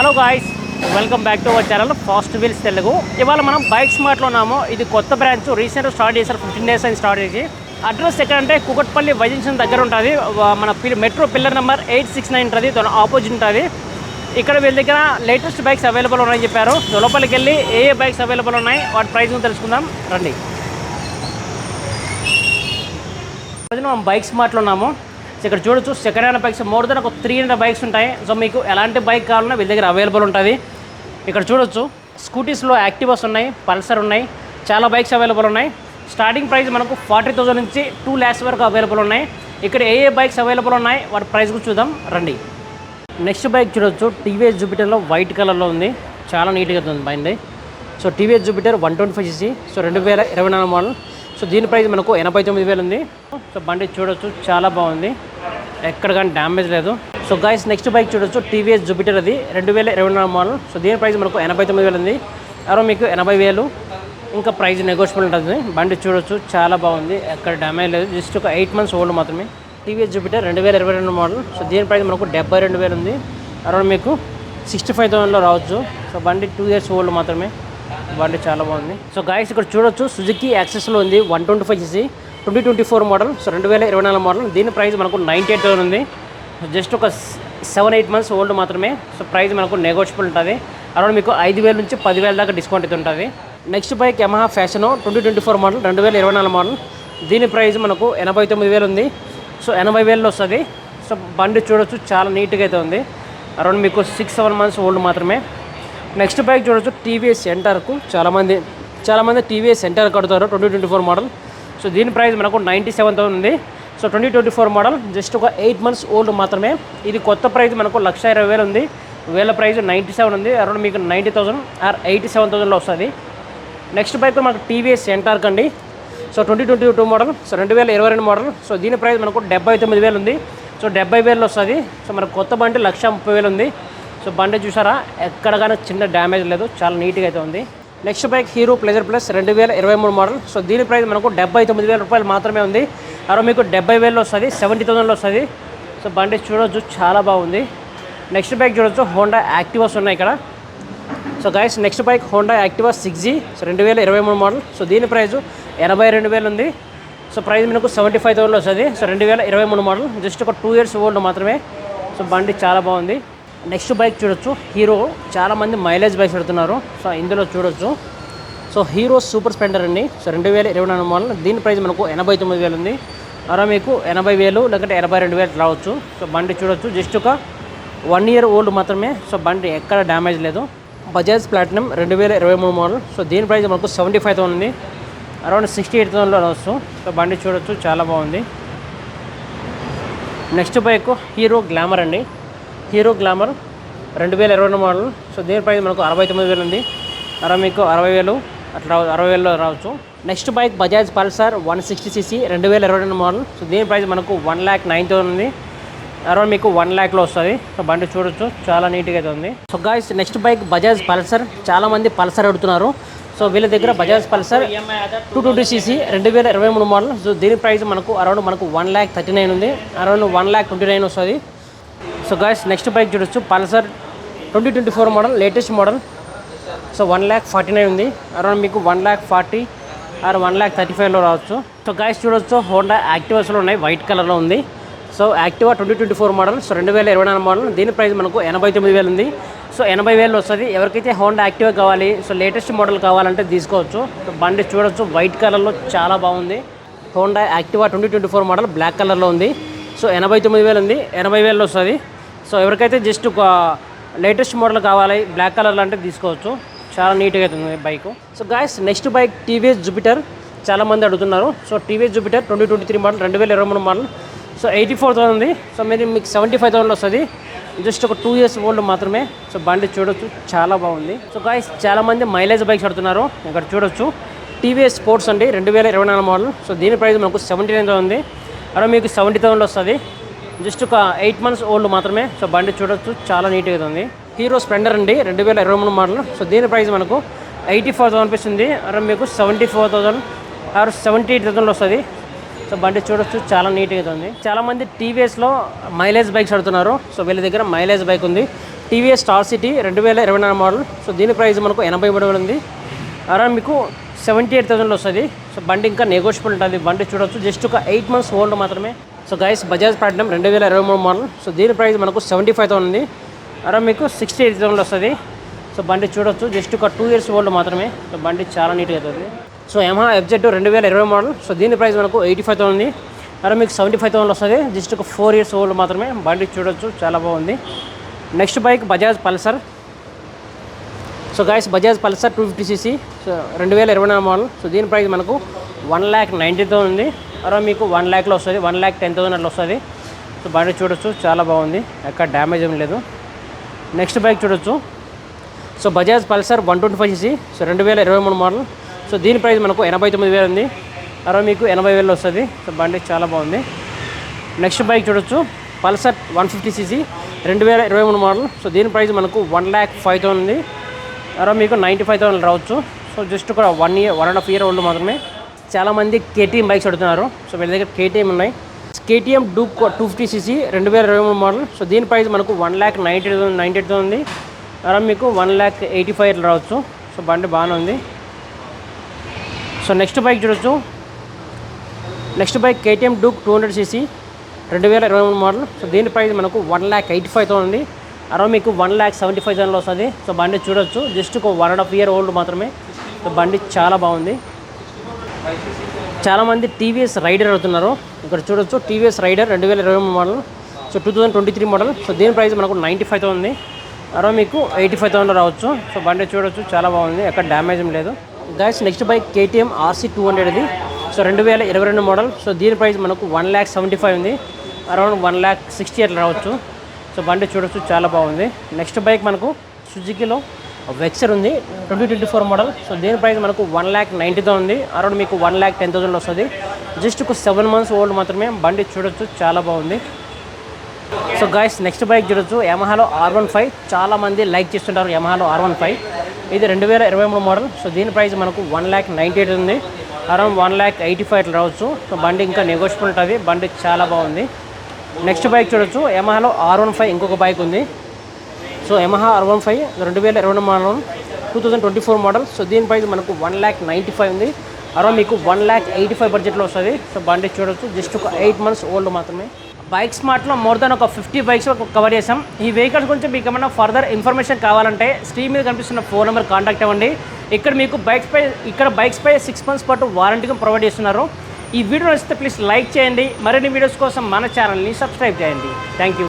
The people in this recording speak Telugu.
Hello guys welcome back to our channel Fast Wheels Telugu ఇవాళ మనం బైక్ స్మార్ట్లో ఉన్నాము. ఇది కొత్త బ్రాంచ్ రీసెంట్గా స్టార్ట్ చేశారు ఫిఫ్టీన్ డేస్ అని స్టార్ట్ చేసి. అడ్రస్ ఎక్కడంటే కుకట్పల్లి వైజంక్షన్ దగ్గర ఉంటుంది. మన metro pillar number eight six nine ఉంటుంది. దాని ఆపోజిట్ ఉంటుంది. ఇక్కడ వీళ్ళ దగ్గర లేటెస్ట్ బైక్స్ అవైలబుల్ ఉన్నాయని చెప్పారు. లోపలికి వెళ్ళి ఏ ఏ బైక్స్ అవైలబుల్ ఉన్నాయి వాటి ప్రైస్ తెలుసుకుందాం. రండి. రోజున మనం బైక్ స్మార్ట్లో ఉన్నాము. సో ఇక్కడ చూడొచ్చు second hand bikes more than ఒక త్రీ హండ్రెడ్ బైక్స్ ఉంటాయి. సో మీకు ఎలాంటి బైక్ కావాలన్నా వీళ్ళ దగ్గర అవైలబుల్ ఉంటుంది. ఇక్కడ చూడొచ్చు స్కూటీస్లో యాక్టివాస్ ఉన్నాయి పల్సర్ ఉన్నాయి చాలా బైక్స్ అవైలబుల్ ఉన్నాయి. స్టార్టింగ్ ప్రైస్ మనకు ఫార్టీ థౌసండ్ నుంచి టూ ల్యాక్స్ వరకు అవైలబుల్ ఉన్నాయి. ఇక్కడ ఏ ఏ బైక్స్ అవైలబుల్ ఉన్నాయి వాటి ప్రైస్ కూడా చూద్దాం రండి. నెక్స్ట్ బైక్ చూడొచ్చు టీవీఎస్ జూపిటర్లో వైట్ కలర్లో ఉంది. చాలా నీట్గా ఉంది బైంది so TVS Jupiter one twenty five CC so రెండు వేల ఇరవై నాలుగు మోడల్ సో దీని ప్రైస్ మనకు ఎనభై తొమ్మిది వేలు ఉంది. సో బండి చూడొచ్చు చాలా బాగుంది. ఎక్కడ కానీ డ్యామేజ్ లేదు. సో గాయస్ నెక్స్ట్ బైక్ చూడొచ్చు టీవీఎస్ జూపిటర్ అది రెండు వేల ఇరవై నాలుగు మోడల్ సో దీని ప్రైస్ మనకు ఎనభై తొమ్మిది వేలు ఉంది. అరవై మీకు ఎనభై వేలు. ఇంకా ప్రైస్ నెగోషియబుల్ ఉంటుంది. బండి చూడొచ్చు చాలా బాగుంది. ఎక్కడ డ్యామేజ్ లేదు. జస్ట్ ఒక ఎయిట్ మంత్స్ ఓల్డ్ మాత్రమే. టీవీఎస్ జూపిటర్ రెండు వేల ఇరవై రెండు మోడల్ సో దీని ప్రైస్ మనకు డెబ్బై రెండు వేలు ఉంది. అరౌండ్ మీకు సిక్స్టీ ఫైవ్ థౌసండ్లో రావచ్చు. సో బండి టూ ఇయర్స్ ఓల్డ్ మాత్రమే. బండి చాలా బాగుంది. సో గాయస్ ఇక్కడ చూడొచ్చు సుజుకి యాక్సెస్లో ఉంది one twenty five CC twenty twenty four model so రెండు వేల ఇరవై నాలుగు మోడల్ దీని ప్రైస్ మనకు నైంటీ ఎయిట్ థౌసండ్ ఉంది జస్ట్ ఒక సెవెన్ ఎయిట్ మంత్స్ ఓల్డ్ మాత్రమే. సో ప్రైస్ మనకు నెగోషియబుల్ ఉంటుంది. అరౌండ్ మీకు ఐదు వేల నుంచి పదివేల దాకా డిస్కౌంట్ అయితే ఉంటుంది. Next bike Yamaha Fashion twenty twenty four model రెండు వేల ఇరవై నాలుగు మోడల్ దీని ప్రైస్ మనకు ఎనభై తొమ్మిది వేలు ఉంది. సో ఎనభై వేలలో వస్తుంది. సో బండి చూడొచ్చు చాలా నీట్గా అయితే ఉంది. అరౌండ్ మీకు సిక్స్ సెవెన్ మంత్స్ ఓల్డ్ మాత్రమే. నెక్స్ట్ బైక్ చూడొచ్చు టీవీఎస్ సెంటర్కు చాలామంది చాలామంది టీవీఎస్ సెంటర్ కడతారు twenty twenty four model. So దీని ప్రైస్ మనకు నైంటీ సెవెన్ థౌసండ్ ఉంది. So twenty twenty four model just ఒక ఎయిట్ మంత్స్ ఓల్డ్ మాత్రమే. ఇది కొత్త ప్రైస్ మనకు లక్ష ఇరవై వేలు ఉంది. వేల ప్రైస్ నైంటీ సెవెన్ ఉంది. అరౌండ్ మీకు ninety thousand or eighty seven థౌసండ్లో వస్తుంది. నెక్స్ట్ బైక్ మనకు టీవీఎస్ సెంటార్క్ అండి. So twenty twenty two model so రెండు వేల ఇరవై రెండు మోడల్. సో దీని ప్రైస్ మనకు డెబ్బై తొమ్మిది వేలు ఉంది. సో డెబ్బై వేలు వస్తుంది. సో మనకు కొత్త బండి లక్ష ముప్పై వేలు ఉంది. సో బండి చూసారా? ఎక్కడ కానీ చిన్న డ్యామేజ్ లేదు. చాలా నీట్గా అయితే ఉంది. Next bike Hero Pleasure Plus రెండు వేల ఇరవై మూడు మోడల్. సో దీని ప్రైస్ మనకు డెబ్బై తొమ్మిది వేల రూపాయలు మాత్రమే ఉంది. అరవై మీకు డెబ్బై వేలు వస్తుంది సెవెంటీ థౌసండ్లో వస్తుంది. సో బండి చూడొచ్చు చాలా బాగుంది. నెక్స్ట్ బైక్ చూడొచ్చు హోండా యాక్టివాస్ ఉన్నాయి ఇక్కడ. So guys next bike Honda Activa six G. So రెండు వేల ఇరవై మూడు మోడల్. సో దీని ప్రైస్ ఎనభై రెండు వేలు ఉంది. సో ప్రైస్ మనకు సెవెంటీ ఫైవ్ థౌసండ్లో వస్తుంది. సో రెండు వేల ఇరవై మూడు మోడల్. జస్ట్ ఒక టూ ఇయర్స్ ఓల్డ్ మాత్రమే. సో బండి చాలా బాగుంది. నెక్స్ట్ బైక్ చూడొచ్చు. హీరో చాలామంది మైలేజ్ బైక్స్ పెడుతున్నారు. సో ఇందులో చూడొచ్చు. సో హీరో సూపర్ స్పెండర్ అండి. సో రెండు వేల ఇరవై నాలుగు మోడల్. దీని ప్రైస్ మనకు ఎనభై తొమ్మిది వేలు ఉంది. అలా మీకు ఎనభై వేలు లేకపోతే ఎనభై రెండు వేలు రావచ్చు. సో బండి చూడొచ్చు. జస్ట్ ఒక వన్ ఇయర్ ఓల్డ్ మాత్రమే. సో బండి ఎక్కడ డ్యామేజ్ లేదు. బజాజ్ ప్లాటినం రెండు వేల ఇరవై మూడు మోడల్. సో దీని ప్రైస్ మనకు సెవెంటీ ఫైవ్ థౌసండ్ ఉంది. అరౌండ్ సిక్స్టీ ఎయిట్ థౌసండ్లో రావచ్చు. సో బండి చూడొచ్చు. చాలా బాగుంది. నెక్స్ట్ బైక్ హీరో గ్లామర్ అండి. హీరో గ్లామర్ రెండు వేల ఇరవై రెండు మోడల్. సో దీని ప్రైస్ మనకు అరవై తొమ్మిది వేలు ఉంది. అరవై మీకు అరవై వేలు అట్లా అరవై వేలలో రావచ్చు. Next bike Bajaj Pulsar one sixty CC రెండు వేల ఇరవై రెండు మోడల్. సో దీని ప్రైస్ మనకు వన్ ల్యాక్ నైన్ థౌసండ్ ఉంది. అరౌండ్ మీకు వన్ ల్యాక్లో వస్తుంది. సో బండి చూడొచ్చు చాలా నీట్గా అయితే ఉంది. So guys next bike Bajaj Pulsar. చాలామంది పల్సర్ అడుగుతున్నారు. సో వీళ్ళ దగ్గర Bajaj Pulsar two twenty CC రెండు వేల ఇరవై మూడు మోడల్. సో దీని ప్రైస్ మనకు అరౌండ్ మనకు వన్ ల్యాక్ థర్టీ నైన్ ఉంది. Around one lakh twenty nine వస్తుంది. సో గాయస్ నెక్స్ట్ బైక్ చూడొచ్చు. Pulsar twenty twenty four model latest model so one lakh forty nine ఉంది. అరౌండ్ మీకు one lakh forty or one lakh thirty ఫైవ్లో రావచ్చు. సో గాయస్ చూడొచ్చు. హోండా యాక్టివాస్లో ఉన్నాయి. వైట్ కలర్లో ఉంది. So Activa twenty twenty four model so రెండు వేల ఇరవై నాలుగు మోడల్ దీని ప్రైస్ మనకు ఎనభై తొమ్మిది వేలు ఉంది. సో ఎనభై వేలు వస్తుంది. ఎవరికైతే హోండా యాక్టివా కావాలి సో లేటెస్ట్ మోడల్ కావాలంటే తీసుకోవచ్చు. సో బండి చూడొచ్చు. వైట్ కలర్లో చాలా బాగుంది. Honda Activa twenty twenty four model black కలర్లో ఉంది. సో ఎనభై తొమ్మిది వేలు ఉంది. ఎనభై వేలు వస్తుంది. సో ఎవరికైతే జస్ట్ ఒక లేటెస్ట్ మోడల్ కావాలి బ్లాక్ కలర్లో అంటే తీసుకోవచ్చు. చాలా నీట్గా అవుతుంది bike. So guys next bike TVS Jupiter చాలా మంది అడుగుతున్నారు. So TVS Jupiter twenty twenty three model రెండు వేల ఇరవై మూడు model so eighty four thousand ఉంది. సో మీరు మీకు సెవెంటీ ఫైవ్ థౌసండ్ వస్తుంది. జస్ట్ ఒక టూ ఇయర్స్ ఓల్డ్ మాత్రమే. సో బండి చూడొచ్చు చాలా బాగుంది. సో గాయస్ చాలా మంది మైలేజ్ బైక్స్ అడుగుతున్నారు. ఇక్కడ చూడొచ్చు. టీవీఎస్ స్పోర్ట్స్ అండి రెండు వేల ఇరవై నాలుగు మోడల్ సో దీని ప్రైస్ మనకు సెవెంటీ నైన్ థౌసండ్ ఉంది. అలా మీకు సెవెంటీ థౌసండ్ వస్తుంది. జస్ట్ ఒక ఎయిట్ మంత్స్ ఓల్డ్ మాత్రమే. సో బండి చూడొచ్చు చాలా నీట్గా ఉంది. హీరో స్ప్లెండర్ అండి రెండు వేల ఇరవై మూడు మోడల్. సో దీని ప్రైస్ మనకు ఎయిటీ ఫోర్ థౌసండ్ అనిపిస్తుంది. అరే మీకు seventy four thousand or seventy eight థౌసండ్లో వస్తుంది. సో బండి చూడొచ్చు చాలా నీట్గా ఉంది. చాలామంది టీవీఎస్లో మైలేజ్ బైక్స్ అడుగుతున్నారు. సో వీళ్ళ దగ్గర మైలేజ్ బైక్ ఉంది. టీవీఎస్ స్టార్ సిటీ రెండు వేల ఇరవై నాలుగు మోడల్. సో దీని ప్రైస్ మనకు ఎనభై మూడు వేలు ఉంది. అరౌండ్ మీకు సెవెంటీ ఎయిట్ థౌసండ్లో వస్తుంది. సో బండి ఇంకా నెగోషియబుల్ ఉంటుంది. బండి చూడొచ్చు జస్ట్ ఒక ఎయిట్ మంత్స్ ఓల్డ్ మాత్రమే. సో గైస్ బజాజ్ ప్లాటినం రెండు వేల ఇరవై మూడు మోడల్ సో దీని ప్రైస్ మనకు సెవెంటీ ఫైవ్ థౌసండ్ ఉంది. అరౌండ్ మీకు సిక్స్టీ ఎయిట్ థౌసండ్ వస్తుంది. సో బండి చూడొచ్చు. జస్ట్ ఒక టూ ఇయర్స్ ఓల్డ్ మాత్రమే. సో బండి చాలా నీట్గా అవుతుంది. సో యమహా ఎఫ్జెడ్ రెండు వేల ఇరవై మోడల్ సో దీని ప్రైస్ మనకు ఎయిటీ ఫైవ్ థౌసండ్ ఉంది. అరే మీకు సెవెంటీ ఫైవ్ థౌసండ్ వస్తుంది. జస్ట్ ఒక ఫోర్ ఇయర్స్ ఓల్డ్ మాత్రమే. బండి చూడొచ్చు. చాలా బాగుంది. Next bike Bajaj Pulsar so guys Bajaj Pulsar two fifty CC so రెండు వేల ఇరవై నాలుగు మోడల్ సో దీని ప్రైస్ మనకు వన్ ల్యాక్ నైంటీ థౌసండ్ ఉంది. అరౌండ్ మీకు వన్ ల్యాక్లో వస్తుంది. వన్ ల్యాక్ టెన్ థౌసండ్ అట్లా వస్తుంది. సో బండి చూడొచ్చు చాలా బాగుంది. ఎక్కడ డ్యామేజ్ ఏం లేదు. నెక్స్ట్ బైక్ చూడొచ్చు. So Bajaj Pulsar one twenty five CC so రెండు వేల ఇరవై మూడు మోడల్ సో దీని ప్రైస్ మనకు ఎనభై తొమ్మిది వేలు ఉంది. అరవై మీకు ఎనభై వేలు వస్తుంది. సో బండి చాలా బాగుంది. నెక్స్ట్ బైక్ చూడొచ్చు. పల్సర్ వన్ ఫిఫ్టీ సీసీ రెండు వేల ఇరవై మూడు మోడల్ సో దీని ప్రైస్ మనకు వన్ ల్యాక్ ఫైవ్ థౌసండ్ ఉంది. అరౌండ్ మీకు నైంటీ ఫైవ్ థౌసండ్ రావచ్చు. సో జస్ట్ ఒక one year one and half year old మాత్రమే. చాలామంది కేటీఎం బైక్స్ అడుగుతున్నారు. సో వీళ్ళ దగ్గర కేటీఎం ఉన్నాయి. KTM Duke two fifty CC రెండు వేల ఇరవై మూడు మోడల్ సో దీని ప్రైస్ మనకు one lakh ninety ninety eight ఉంది. అరౌండ్ మీకు వన్ ల్యాక్ ఎయిటీ ఫైవ్ రావచ్చు. సో బండి బాగానే ఉంది. సో నెక్స్ట్ బైక్ చూడొచ్చు. Next bike KTM Duke two hundred CC రెండు వేల ఇరవై మూడు మోడల్ సో దీని ప్రైస్ మనకు వన్ ల్యాక్ ఎయిటీ ఫైవ్ ఉంది. అరౌండ్ మీకు వన్ ల్యాక్ సెవెంటీ ఫైవ్ థౌసండ్లో వస్తుంది. సో బండి చూడొచ్చు. జస్ట్ ఒక one and half year old మాత్రమే. సో బండి చాలా బాగుంది. చాలామంది టీవీఎస్ రైడర్ అవుతున్నారు. ఇక్కడ చూడొచ్చు టీవీఎస్ రైడర్ రెండు వేల ఇరవై మూడు model. So two thousand twenty three model. So దీని ప్రైస్ మనకు నైంటీ ఫైవ్తో ఉంది. అరౌండ్ మీకు ఎయిటీ ఫైవ్ థౌసండ్ రావచ్చు. సో బండి చూడొచ్చు చాలా బాగుంది. ఎక్కడ డ్యామేజ్ లేదు. Guys next bike KTM RC two hundred ఇది. సో రెండు వేల ఇరవై రెండు మోడల్. సో దీని ప్రైస్ మనకు వన్ ల్యాక్ సెవెంటీ ఫైవ్ ఉంది. అరౌండ్ వన్ ల్యాక్ సిక్స్టీ అట్లా రావచ్చు. సో బండి చూడొచ్చు చాలా బాగుంది. నెక్స్ట్ బైక్ మనకు సుజుకిలో వెక్సర్ ఉంది twenty twenty four model. So దీని ప్రైస్ మనకు వన్ ల్యాక్ నైంటీతో ఉంది. అరౌండ్ మీకు వన్ ల్యాక్ టెన్ థౌసండ్ వస్తుంది. జస్ట్ ఒక సెవెన్ మంత్స్ ఓల్డ్ మాత్రమే. బండి చూడొచ్చు చాలా బాగుంది. సో గాయస్ నెక్స్ట్ బైక్ చూడొచ్చు. యమహాలో ఆర్ వన్ ఫైవ్ చాలా మంది లైక్ చేస్తుంటారు యమహాలో ఆర్ వన్ ఫైవ్ ఇది రెండు వేల ఇరవై మూడు మోడల్. సో దీని ప్రైస్ మనకు వన్ ల్యాక్ నైంటీ ఎయిట్ ఉంది. Around one lakh eighty five అట్లా రావచ్చు. సో బండి ఇంకా నెగోషియబుల్ ఉంటుంది. బండి చాలా బాగుంది. నెక్స్ట్ బైక్ చూడొచ్చు. యమహాలో ఆర్ వన్ ఫైవ్ ఇంకొక బైక్ ఉంది. So Yamaha R one five రెండు వేల ఇరవై model two thousand twenty four model so దీని ప్రైస్ మనకు వన్ ల్యాక్ నైంటీ ఫైవ్ ఉంది. అరౌండ్ మీకు వన్ ల్యాక్ ఎయిటీ ఫైవ్ బడ్జెట్లో వస్తుంది. సో బండి చూడొచ్చు. జస్ట్ ఒక ఎయిట్ మంత్స్ ఓల్డ్ మాత్రమే. బైక్ స్మార్ట్లో మోర్ దాన్ ఒక ఫిఫ్టీ బైక్స్ కవర్ చేసాం ఈ వెహికల్స్ గురించి మీకు ఏమైనా ఫర్దర్ ఇన్ఫర్మేషన్ కావాలంటే స్క్రీన్ మీద కనిపిస్తున్న ఫోన్ నెంబర్ కాంటాక్ట్ అవ్వండి. ఇక్కడ మీకు బైక్స్ పై ఇక్కడ బైక్స్ పై సిక్స్ మంత్స్ పాటు వారంటీగా ప్రొవైడ్ చేస్తున్నారు. ఈ వీడియో నచ్చితే ప్లీజ్ లైక్ చేయండి. మరిన్ని వీడియోస్ కోసం మన ఛానల్ని సబ్స్క్రైబ్ చేయండి. Thank you